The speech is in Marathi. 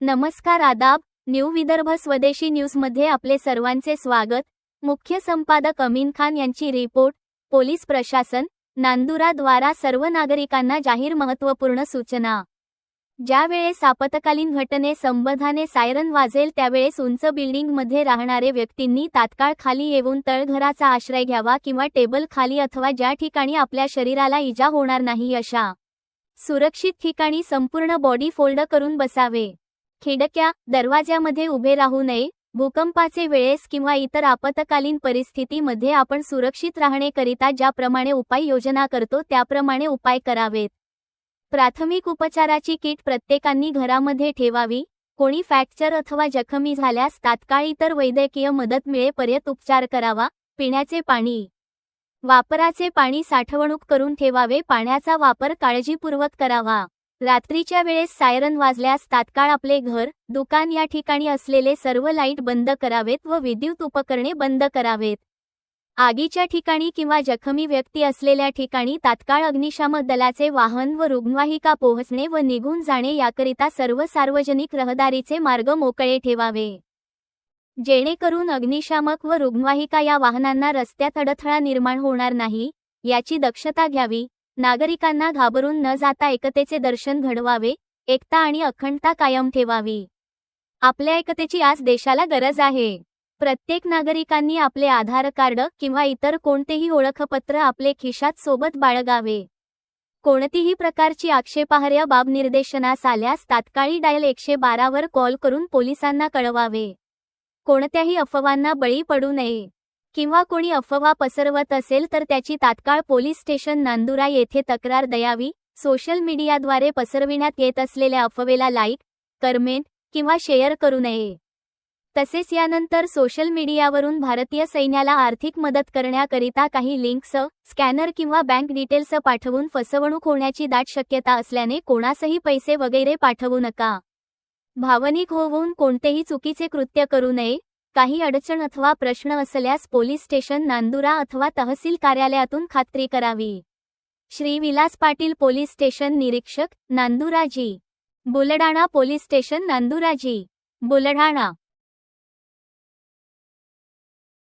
नमस्कार आदाब न्यू विदर्भ स्वदेशी न्यूजमध्ये आपले सर्वांचे स्वागत. मुख्य संपादक अमीन खान यांची रिपोर्ट पोलीस प्रशासन नांदुराद्वारा सर्व नागरिकांना जाहीर महत्त्वपूर्ण सूचना. ज्यावेळेस आपत्कालीन घटने संबधाने सायरन वाजेल त्यावेळेस उंच बिल्डिंगमध्ये राहणारे व्यक्तींनी तात्काळ खाली येऊन तळघराचा आश्रय घ्यावा किंवा टेबल खाली अथवा ज्या ठिकाणी आपल्या शरीराला इजा होणार नाही अशा सुरक्षित ठिकाणी संपूर्ण बॉडी फोल्ड करून बसावे. खिडक्या दरवाज्यामध्ये उभे राहू नये भूकंपाचे वेळेस किंवा इतर आपत्कालीन परिस्थितीमध्ये आपण सुरक्षित राहणेकरिता ज्याप्रमाणे उपाययोजना करतो त्याप्रमाणे उपाय करावेत. प्राथमिक उपचाराची किट प्रत्येकांनी घरामध्ये ठेवावी कोणी फ्रॅक्चर अथवा जखमी झाल्यास तात्काळ इतर वैद्यकीय मदत मिळेपर्यंत उपचार करावा पिण्याचे पाणी. वापराचे पाणी साठवणूक करून ठेवावे पाण्याचा वापर काळजीपूर्वक करावा. रात्रीच्या वेळेस सायरन वाजल्यास तात्काळ आपले घर दुकान या ठिकाणी असलेले सर्व लाइट बंद करावेत व विद्युत उपकरणे बंद करावेत. आगीच्या ठिकाणी किंवा जखमी व्यक्ती असलेल्या ठिकाणी तात्काळ अग्निशामक दलाचे वाहन व रुग्णवाहिका पोहोचणे व निघून जाणे याकरिता सर्व सार्वजनिक रहदारीचे मार्ग मोकळे ठेवावे. जेणेकरून अग्निशामक व रुग्णवाहिका या वाहनांना रस्त्यात अडथळा निर्माण होणार नाही याची दक्षता घ्यावी नागरिकांना घाबरून न जाता एकतेचे दर्शन घडवावे एकता आणि अखंडता कायम ठेवावी. आपल्या एकतेची आज देशाला गरज आहे. प्रत्येक नागरिकांनी आपले आधार कार्ड किंवा इतर कोणतेही ओळखपत्र आपले खिशात सोबत बाळगावे. कोणतीही प्रकारची आक्षेपार्ह बाब निर्देशनास आल्यास तात्काळी डायल एकशे बारावर कॉल करून पोलिसांना कळवावे. कोणत्याही अफवांना बळी पडू नये. किंवा कोणी अफवा पसरवत असेल तर त्याची तात्काळ पोलीस स्टेशन नांदुरा येथे तक्रार द्यावी. सोशल मीडियाद्वारे पसरविण्यात येत असलेल्या अफवेला लाईक करमेंट किंवा शेअर करू नये. तसेच यानंतर सोशल मीडियावरून भारतीय सैन्याला आर्थिक मदत करण्याकरिता काही लिंक्स स्कॅनर किंवा बँक डिटेल्स पाठवून फसवणूक होण्याची दाट शक्यता असल्याने कोणासही पैसे वगैरे पाठवू नका. भावनिक होऊन कोणतेही चुकीचे कृत्य करू नये. काही अडचण अथवा प्रश्न असल्यास पोलीस स्टेशन नांदुरा अथवा तहसील कार्यालयातून खात्री करावी. श्री विलास पाटील पोलीस स्टेशन निरीक्षक नांदुराजी. बुलढाणा पोलीस स्टेशन नांदुराजी. बुलढाणा.